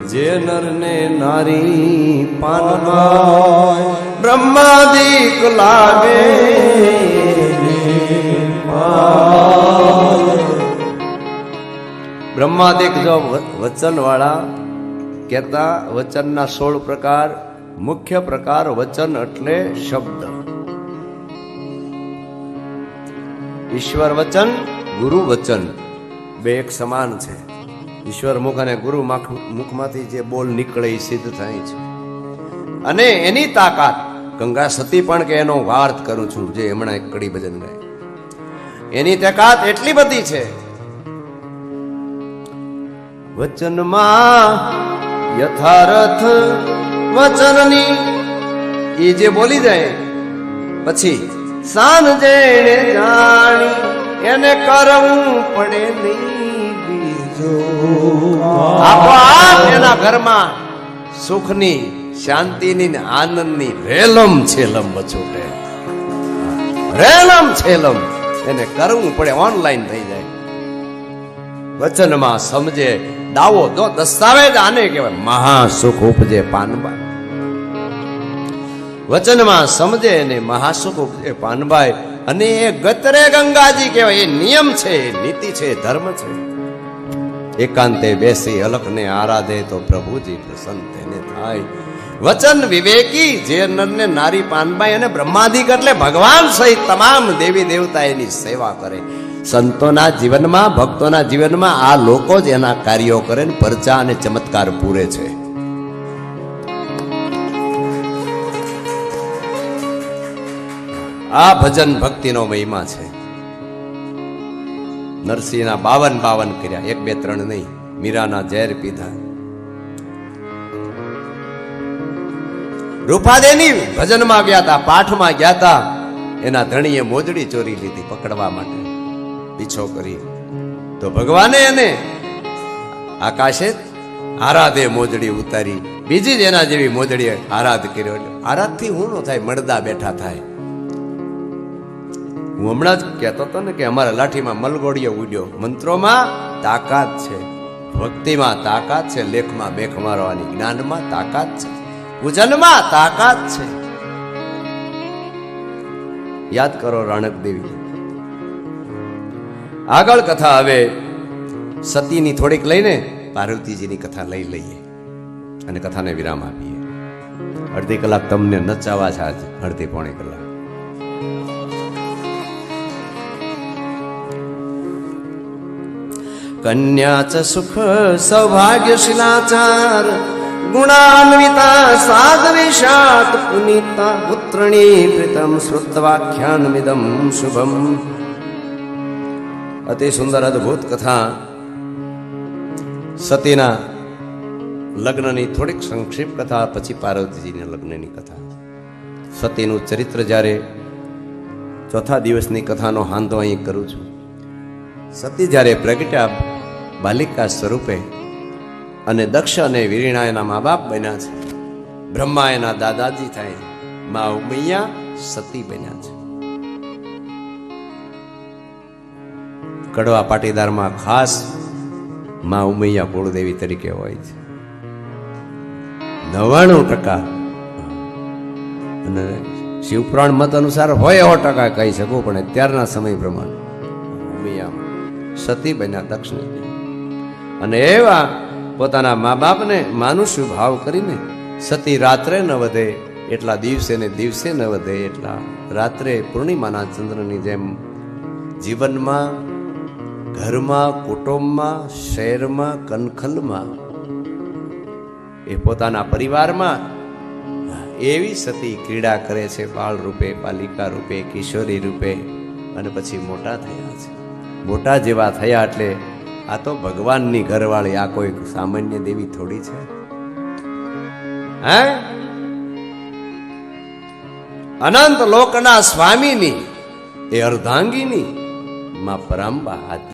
જે નરને નારી પાનમાં બ્રહ્માદિક લાગે બ્રહ્માદિક જો વચન વાળા કહેતા વચનના સોળ પ્રકાર, મુખ્ય પ્રકાર વચન એટલે શબ્દ. ઈશ્વર વચન, ગુરુ વચન, બે એક સમાન છે. ઈશ્વર મુખ અને ગુરુ માખ- મુખમાંથી જે બોલ નીકળે સિદ્ધ થાય છે. અને એની તાકાત ગંગા સતી પણ કે એનો વાર્થ કરું છું, જે હમણાં એક કડી ભજન ગાય. એની તાકાત એટલી બધી છે. વચનમાં યથારથ વચનની એ જે બોલી જાય, પછી સાંજે જેણે જાણી એને કરવું પડે નહીં બીજો. આપોઆપ એના ઘરમાં સુખની, શાંતિની આનંદની રેલમ છેલમ છૂટે રેલમ છેલમ. એને કરવું પડે ઓનલાઈન થઈ જાય. વચનમાં સમજે, દાવો જો દસ્તાવેજ આને કહેવાય. મહાસુખ ઉપજે પાનબાઈ. વચનમાં સમજે ને મહાસુખ ઉપજે પાનબાઈ. અને એ ગતરે ગંગાજી કહેવાય, એ નિયમ છે નીતિ છે, ધર્મ છે. એકાંતે બેસી અલખને આરાધે તો પ્રભુજી પ્રસન્ન તેને થાય. વચન વિવેકી, જે નરને નારી પાનબાઈ અને બ્રહ્માદિક એટલે ભગવાન સહિત તમામ દેવી દેવતા એની સેવા કરે. સંતોના જીવનમાં, ભક્તોના જીવનમાં આ લોકો જ એના કાર્યો કરે ને પરચા અને ચમત્કાર પૂરે છે. આ ભજન ભક્તિનો મહિમા છે. નરસિંહના બાવન બાવન કર્યા, એક બે ત્રણ નહીં. મીરાના ઝેર પીધા. રૂપાદેની ભજનમાં ગયા હતા પાઠમાં ગયા હતા એના ધણીએ મોજડી ચોરી લીધી પકડવા માટે. પીછો કરી. તો ભગવાને એને આકાશે આરાધે મોજડી ઉતારી. બીજી જ એના જેવી મોજડી આરાધ કર્યો. આરાધથી હું થાય, મળદા બેઠા થાય. હું હમણાં જ કહેતો હતો ને કે અમારા લાઠીમાં મલગોડિયો ઉડ્યો. મંત્રોમાં તાકાત છે. ભક્તિમાં તાકાત છે. લેખમાં બેખ મારવાની જ્ઞાનમાં તાકાત છે. પૂજનમાં તાકાત છે. યાદ કરો રાણક દેવી. આગળ કથા હવે સતીની થોડીક લઈને પાર્વતીજીની કથા લઈ લઈએ અને કથાને વિરામ આપીએ. અડધી કલાક તમને નચાવા છે આજ. અડધી પોણી કલાક. કન્યા ચ સુખ સૌભાગ્યશીલાચાર ગુણાન્વિતા पुनीता પ્રીતમ શ્રુતવાખ્યાનમિદમ શુભમ અતિ સુંદર અદ્ભુત કથા સતીના લગ્નની થોડીક સંક્ષિપ્ત કથા પછી પાર્વતીજીના લગ્નની કથા સતીનું ચરિત્ર જ્યારે ચોથા દિવસની કથાનો હાંધો અહીં કરું છું સતી જ્યારે પ્રગટ્યા બાલિકા સ્વરૂપે અને દક્ષ અને વીરીણા એના મા બાપ બન્યા છે. બ્રહ્મા એના દાદાજી થાય, મા ઉમૈયા સતી બન્યા છે. કડવા પાટીદારમાં ખાસ મા ઉમૈયા કુળદેવી તરીકે હોય છે. નવ્વાણું ટકા અને શિવપુરાણ મત અનુસાર હોય એવો ટકા કહી શકું, પણ અત્યારના સમય પ્રમાણે ઉમૈયા સતી બન્યા, દક્ષને. અને એવા પોતાના મા બાપને માનુષ્ય ભાવ કરીને સતી રાત્રે ન વધે, એટલા દિવસે ને દિવસે ન વધે, એટલા રાત્રે પૂર્ણિમાના ચંદ્રની જેમ જીવનમાં, ઘરમાં, કુટુંબમાં, શહેરમાં, કનખલમાં, એ પોતાના પરિવારમાં એવી સતી ક્રીડા કરે છે બાળ રૂપે પાલિકા રૂપે કિશોરી રૂપે અને પછી મોટા થયા છે. મોટા જેવા થયા એટલે આ તો ભગવાનની ઘરવાળી, આ કોઈ સામાન્ય દેવી થોડી છે? હે? અનંત લોકના સ્વામીની, એ અર્ધાંગીની, માં પરંબા હાથ